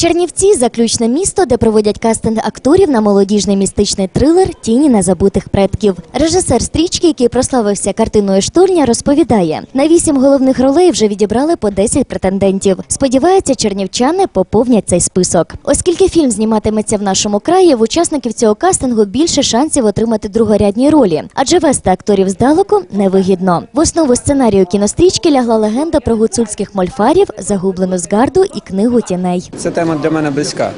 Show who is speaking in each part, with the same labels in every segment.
Speaker 1: Чернівці заключне місто, де проводять кастинг акторів на молодіжний містичний трилер Тіні незабутих предків. Режисер стрічки, який прославився картиною штурня, розповідає: на вісім головних ролей вже відібрали по 10 претендентів. Сподівається, чернівчани поповнять цей список. Оскільки фільм зніматиметься в нашому краї, в учасників цього кастингу більше шансів отримати другорядні ролі, адже вести акторів здалеку невигідно. В основу сценарію кінострічки лягла легенда про гуцульських мольфарів, загублену згарду і книгу тіней.
Speaker 2: Ця тема для мене близька,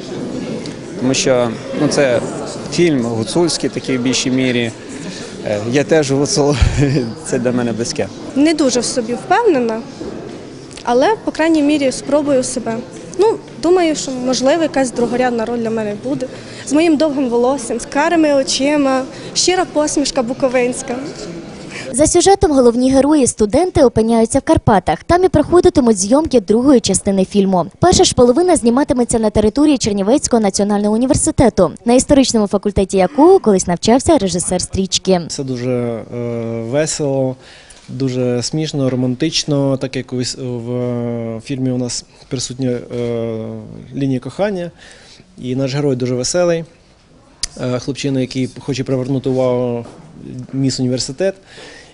Speaker 2: тому що ну, це фільм гуцульський, такий в більшій мірі. Е, Я теж гуцул, це для мене близьке.
Speaker 3: Не дуже в собі впевнена, але, по крайній мірі, спробую себе. Ну, думаю, що можливо якась другорядна роль для мене буде. З моїм довгим волоссям, з карими очима, щира посмішка буковинська.
Speaker 1: За сюжетом головні герої студенти опиняються в Карпатах. Там і проходитимуть зйомки другої частини фільму. Перша ж половина зніматиметься на території Чернівецького національного університету, на історичному факультеті якого колись навчався режисер стрічки.
Speaker 4: Це дуже е, весело, дуже смішно, романтично, так як в е, фільмі у нас присутня е, лінія кохання, і наш герой дуже веселий. Е, хлопчина, який хоче привернути увагу міс університет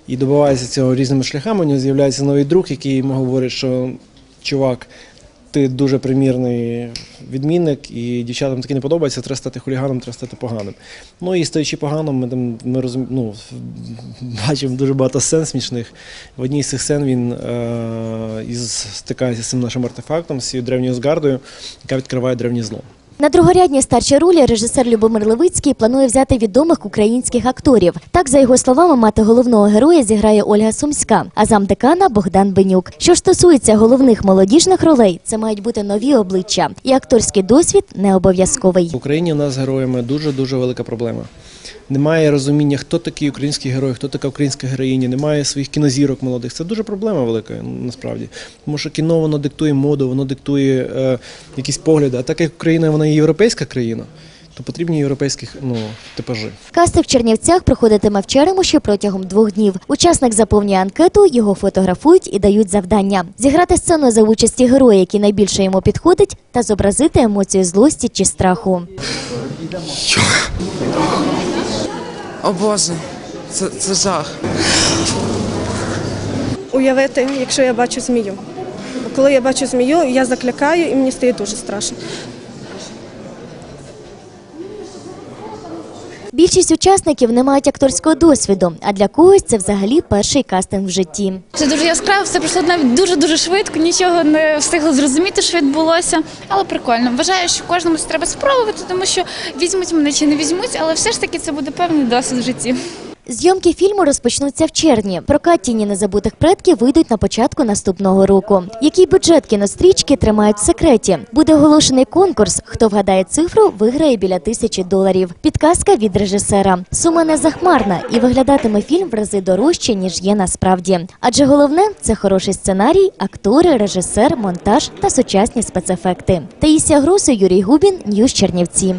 Speaker 4: і добивається цього різними шляхами. У нього з'являється новий друг, який йому говорить, що чувак, ти дуже примірний відмінник, і дівчатам таке не подобається, треба стати хуліганом, треба стати поганим. Ну і стаючи поганим, ми ми розум... ну, бачимо дуже багато сцен смішних. В одній з цих сцен він е... із... стикається з цим нашим артефактом, з цією древньою згардою, яка відкриває древнє зло.
Speaker 1: На другорядні старші ролі режисер Любомир Левицький планує взяти відомих українських акторів. Так, за його словами, мати головного героя зіграє Ольга Сумська, а замдекана Богдан Бенюк. Що стосується головних молодіжних ролей, це мають бути нові обличчя, і акторський досвід не обов'язковий.
Speaker 4: В Україні у нас з героями дуже дуже велика проблема. Немає розуміння, хто такий український герой, хто така українська героїня, немає своїх кінозірок молодих. Це дуже проблема велика насправді. Тому що кіно воно диктує моду, воно диктує е, якісь погляди. А так як Україна вона є європейська країна, то потрібні європейські ну, типажі.
Speaker 1: Кастинг в Чернівцях проходитиме в Черемуші протягом двох днів. Учасник заповнює анкету, його фотографують і дають завдання зіграти сцену за участі героя, який найбільше йому підходить, та зобразити емоцію злості чи страху.
Speaker 5: О Боже, це, це жах.
Speaker 3: Уявити, якщо я бачу змію. Коли я бачу змію, я заклякаю і мені стає дуже страшно.
Speaker 1: Більшість учасників не мають акторського досвіду, а для когось це взагалі перший кастинг в житті.
Speaker 6: Це дуже яскраво, все пройшло навіть дуже дуже швидко. Нічого не встигла зрозуміти, що відбулося. Але прикольно. Вважаю, що кожному треба спробувати, тому що візьмуть мене чи не візьмуть, але все ж таки це буде певний досвід в житті.
Speaker 1: Зйомки фільму розпочнуться в червні. Прокат тіні незабутих предків вийдуть на початку наступного року. Який бюджет кінострічки тримають в секреті? Буде оголошений конкурс. Хто вгадає цифру, виграє біля тисячі доларів. Підказка від режисера. Сума не захмарна і виглядатиме фільм в рази дорожче ніж є насправді. Адже головне це хороший сценарій, актори, режисер, монтаж та сучасні спецефекти. Таїсія Гросу, Юрій Губін, Ньюс Чернівці.